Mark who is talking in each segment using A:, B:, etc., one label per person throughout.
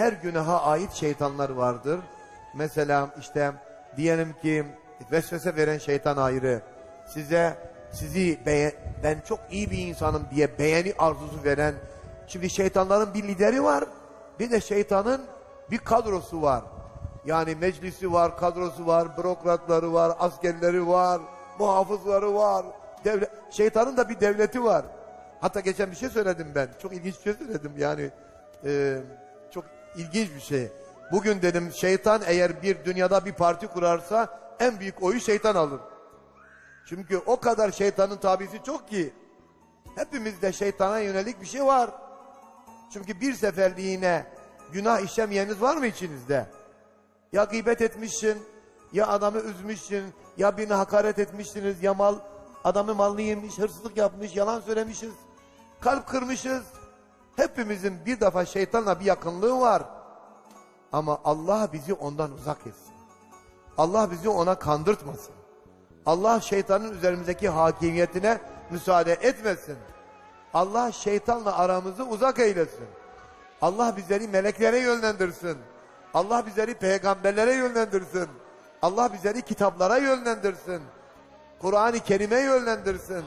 A: her günaha ait şeytanlar vardır. Mesela işte diyelim ki vesvese veren şeytan ayrı. Size sizi ben çok iyi bir insanım diye beğeni arzusu veren. Şimdi şeytanların bir lideri var. Bir de şeytanın bir kadrosu var. Yani meclisi var, kadrosu var, bürokratları var, askerleri var, muhafızları var. Devlet, şeytanın da bir devleti var. Hatta geçen bir şey söyledim ben. Çok ilginç bir şey söyledim yani. e, ilginç bir şey. Bugün dedim şeytan eğer bir dünyada bir parti kurarsa en büyük oyu şeytan alır. Çünkü o kadar şeytanın tabisi çok ki hepimizde şeytana yönelik bir şey var. Çünkü bir seferliğine günah işlemeyeniz var mı içinizde? Ya gıybet etmişsin, ya adamı üzmüşsün, ya birini hakaret etmişsiniz, ya mal adamı malını yemiş, hırsızlık yapmış, yalan söylemişiz, kalp kırmışız. Hepimizin bir defa şeytanla bir yakınlığı var. Ama Allah bizi ondan uzak etsin. Allah bizi ona kandırtmasın. Allah şeytanın üzerimizdeki hakimiyetine müsaade etmesin. Allah şeytanla aramızı uzak eylesin. Allah bizleri meleklere yönlendirsin. Allah bizleri peygamberlere yönlendirsin. Allah bizleri kitaplara yönlendirsin. Kur'an-ı Kerim'e yönlendirsin.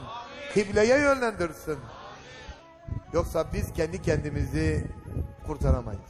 A: Kıbleye yönlendirsin. Yoksa biz kendi kendimizi kurtaramayız.